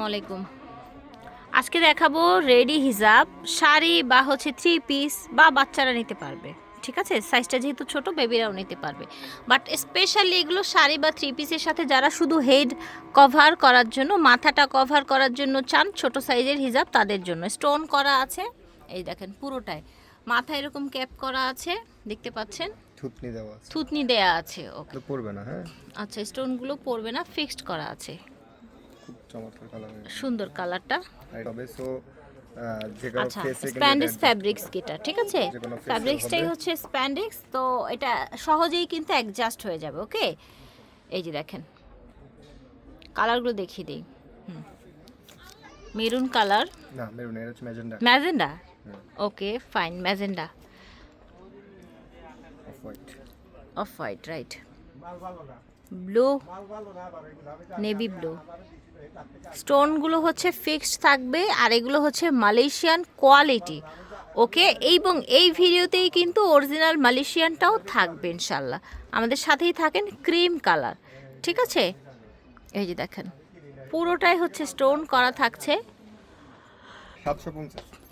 আসসালামু আলাইকুম। আজকে দেখাবো রেডি হিজাব শাড়ি বা হচ্ছে থ্রি পিস বা বাচ্চারা নিতে পারবে ঠিক আছে? সাইজটা যেহেতু ছোট বেবিরাও নিতে পারবে। বাট স্পেশালি এগুলো শাড়ি বা থ্রি পিসের সাথে যারা শুধু হেড কভার করার জন্য মাথাটা কভার করার জন্য চান ছোট সাইজের হিজাব তাদের জন্য। স্টোন করা আছে এই দেখেন পুরোটাই। মাথা এরকম ক্যাপ করা আছে দেখতে পাচ্ছেন? থুতনি দেওয়া আছে। থুতনি দেয়া আছে ওকে পড়বে না হ্যাঁ? আচ্ছা স্টোনগুলো পড়বে না ফিক্সড করা আছে। সুন্দর কালারটা হবে সো আচ্ছা স্প্যান্ডিক্স ফ্যাব্রিক্স কিটা ঠিক আছে? ফ্যাব্রিক্সটাই হচ্ছে স্প্যান্ডিক্স তো এটা সহজেই কিন্তু অ্যাডজাস্ট হয়ে যাবে ওকে এই যে দেখেন কালারগুলো দেখিয়ে দিই। মেরুন কালার না মেরুন এটা হচ্ছে magenta magenta okay fine magenta off white off white right blue navy blue স্টোনগুলো হচ্ছে ফিক্সড থাকবে আর এগুলো হচ্ছে মালয়েশিয়ান কোয়ালিটি ওকে? এবং এই ভিডিওতেই কিন্তু অরিজিনাল মালয়েশিয়ানটাও থাকবে ইনশাল্লাহ আমাদের সাথেই থাকেন ক্রিম কালার ঠিক আছে? এই যে দেখেন পুরোটাই হচ্ছে স্টোন করা থাকছে।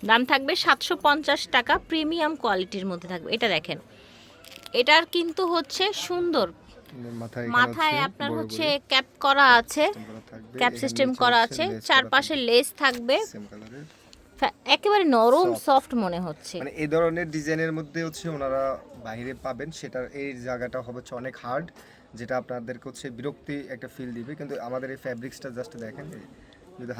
দাম থাকবে সাতশো পঞ্চাশ টাকা প্রিমিয়াম কোয়ালিটির মধ্যে থাকবে। এটা দেখেন এটার কিন্তু হচ্ছে সুন্দর মাথায় এখানে মাথায় আপনার হচ্ছে ক্যাপ করা আছে। ক্যাপ সিস্টেম করা আছে চারপাশে লেস থাকবে। একেবারে নরম সফট মনে হচ্ছে। মানে এই ধরনের ডিজাইনের মধ্যে হচ্ছে ওনারা বাইরে পাবেন সেটার এই জায়গাটা হবে হচ্ছে অনেক হার্ড যেটা আপনাদেরকে হচ্ছে বিরক্তি একটা ফিল দিবে। কিন্তু আমাদের এই ফ্যাব্রিক্সটা জাস্ট দেখেন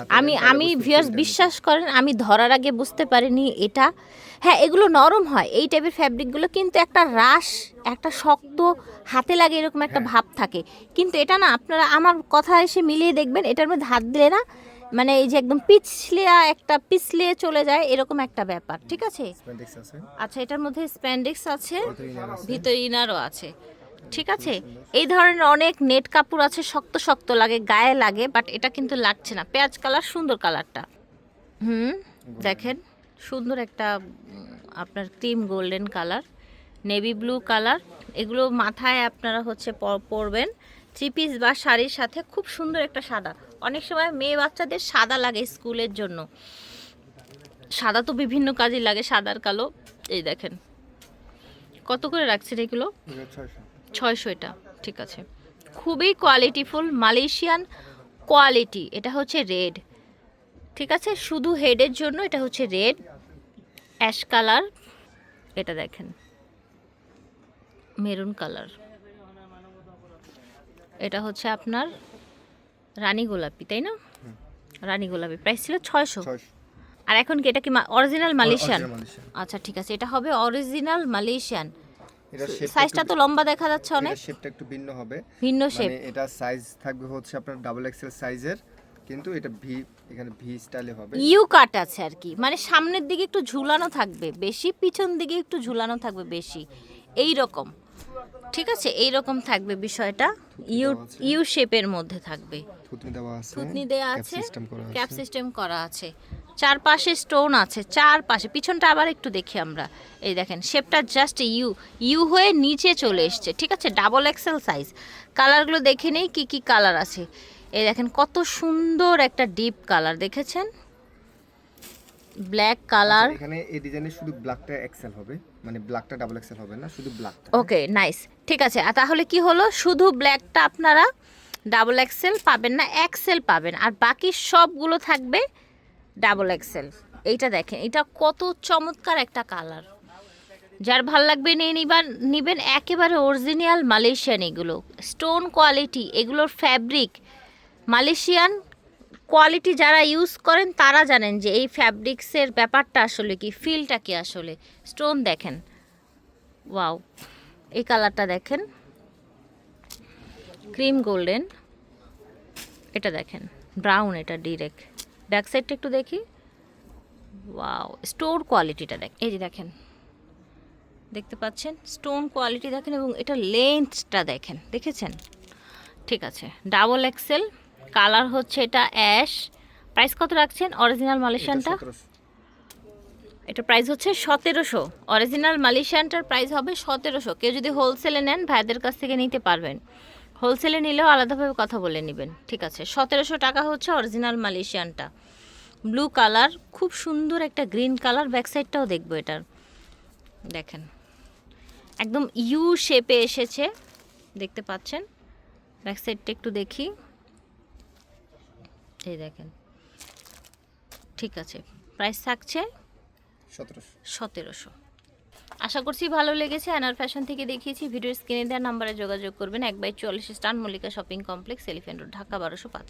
আমি আমি ভিউয়ার্স বিশ্বাস করেন আমি ধরার আগে বুঝতে পারিনি এটা। হ্যাঁ এগুলো নরম হয় এই টাইপের ফ্যাব্রিকগুলো কিন্তু একটা রাশ একটা শক্ত হাতে লাগে এরকম একটা হ্যাঁ। ভাব থাকে। কিন্তু এটা না আপনারা আমার কথা এসে মিলিয়ে দেখবেন এটার মধ্যে হাত দিলে না মানে এই যে একদম পিছলিয়া একটা পিছলিয়ে চলে যায় এরকম একটা ব্যাপার ঠিক আছে? আচ্ছা এটার মধ্যে স্প্যান্ডিক্স আছে। ভিতরে ইনারও আছে। ঠিক আছে? এই ধরনের অনেক নেট কাপড় আছে, শক্ত শক্ত লাগে, গায়ে লাগে বাট এটা কিন্তু লাগছে না। পেঁয়াজ কালার, সুন্দর কালারটা। হুম, দেখেন, সুন্দর একটা আপনার cream golden colour, navy blue colour. এগুলো মাথায় আপনারা হচ্ছে পরবেন। থ্রি পিস বা শাড়ির সাথে খুব সুন্দর একটা সাদা। অনেক সময় মেয়ে বাচ্চাদের সাদা লাগে স্কুলের জন্য। সাদা তো বিভিন্ন কাজে লাগে, সাদার কালো। এই দেখেন, কত করে রাখছেন এগুলো? এটা 600 ছয়শো এটা ঠিক আছে। খুবই কোয়ালিটিফুল মালয়েশিয়ান কোয়ালিটি এটা হচ্ছে রেড ঠিক আছে? শুধু হেডের জন্য এটা হচ্ছে রেড অ্যাশ কালার এটা দেখেন। মেরুন কালার এটা হচ্ছে আপনার রানী গোলাপি তাই না? রানী গোলাপি প্রাইস ছিল ছয়শো। আর এখন কি এটা কি অরিজিনাল মালয়েশিয়ান আচ্ছা ঠিক আছে। এটা হবে অরিজিনাল মালয়েশিয়ান সাইজটা তো লম্বা দেখা যাচ্ছে অনেক। শেপটা একটু ভিন্ন হবে। ভিন্ন শেপ মানে এটা সাইজ থাকবে হচ্ছে আপনার ডাবল এক্সেল সাইজের কিন্তু এটা ভি এখানে ভি স্টাইলে হবে। ইউ কাট আছে আর কি। মানে সামনের দিকে একটু ঝুলানো থাকবে বেশি পিছন দিকে একটু ঝুলানো থাকবে বেশি। এই রকম। ঠিক আছে? এই রকম থাকবে বিষয়টা। ইউ ইউ শেপের মধ্যে থাকবে। থুতনি দেওয়া আছে। থুতনি cap আছে। ক্যাপ সিস্টেম করা আছে। চারপাশে স্টোন আছে চারপাশে। পিছনটা আবার একটু দেখি আমরা। এই দেখেন শেপটা জাস্ট ইউ ইউ হয়ে নিচে চলে এসছে ঠিক আছে? ডাবল এক্সেল সাইজ কালারগুলো দেখে নেই কী কী কালার আছে? এই দেখেন কত সুন্দর একটা ডিপ কালার দেখেছেন? ব্ল্যাক কালার এখানে এই ডিজাইনে শুধু ব্ল্যাকটা এক্সেল হবে মানে ব্ল্যাকটা ডাবল এক্সেল হবে না শুধু ব্ল্যাক ওকে নাইস ঠিক আছে আর তাহলে কি হলো? শুধু ব্ল্যাকটা আপনারা ডাবল এক্সেল পাবেন না এক্সেল পাবেন। আর বাকি সবগুলো থাকবে ডাবল এক্সেল। এইটা দেখেন, এটা কত চমৎকার একটা কালার। যার ভালো লাগবে নিয়ে নিবার, নিবেন একেবারে অরিজিনাল মালয়েশিয়ান এগুলো। স্টোন কোয়ালিটি এগুলোর ফ্যাব্রিক মালয়েশিয়ান কোয়ালিটি যারা ইউজ করেন তারা জানেন যে এই ফ্যাব্রিক্সের ব্যাপারটা আসলে কি ফিলটা কি আসলে। স্টোন দেখেন। ওয়াও এই কালারটা দেখেন। ক্রিম গোল্ডেন এটা দেখেন। ব্রাউন এটা ডিরেক্ট ব্যাক সাইডটা একটু দেখি। ওয়াও স্টোর কোয়ালিটিটা দেখ এই যে দেখেন। দেখতে পাচ্ছেন? স্টোন কোয়ালিটি দেখেন এবং এটা লেন্থটা দেখেন দেখেছেন? ঠিক আছে ডাবল এক্সেল কালার হচ্ছে এটা অ্যাশ। প্রাইস কত রাখছেন অরিজিনাল মালয়েশিয়ানটা? এটা প্রাইস হচ্ছে সতেরোশো। অরিজিনাল মালয়েশিয়ানটার প্রাইস হবে সতেরোশো। কেউ যদি হোলসেলে নেন ভাইদের কাছ থেকে নিতে পারবেন। হোলসেলে নিলেও আলাদাভাবে কথা বলে নেবেন। ঠিক আছে সতেরোশো টাকা হচ্ছে অরিজিনাল মালয়েশিয়ানটা। ব্লু কালার খুব সুন্দর একটা গ্রিন কালার ব্যাক সাইডটাও দেখব এটার। দেখেন একদম ইউ শেপে এসেছে দেখতে পাচ্ছেন? ব্যাক সাইডটা একটু দেখি। এই দেখেন ঠিক আছে প্রাইস থাকছে সতেরোশো। সতেরোশো। আশা করছি ভালো লেগেছে। অ্যানার ফ্যাশন থেকে দেখিয়েছি ভিডিও স্ক্রিনে দেওয়া নাম্বারে যোগাযোগ করবেন। এক বাই চুয়াল্লিশ স্টান Mallika shopping complex elephant road, Dhaka বারোশো পাঁচ।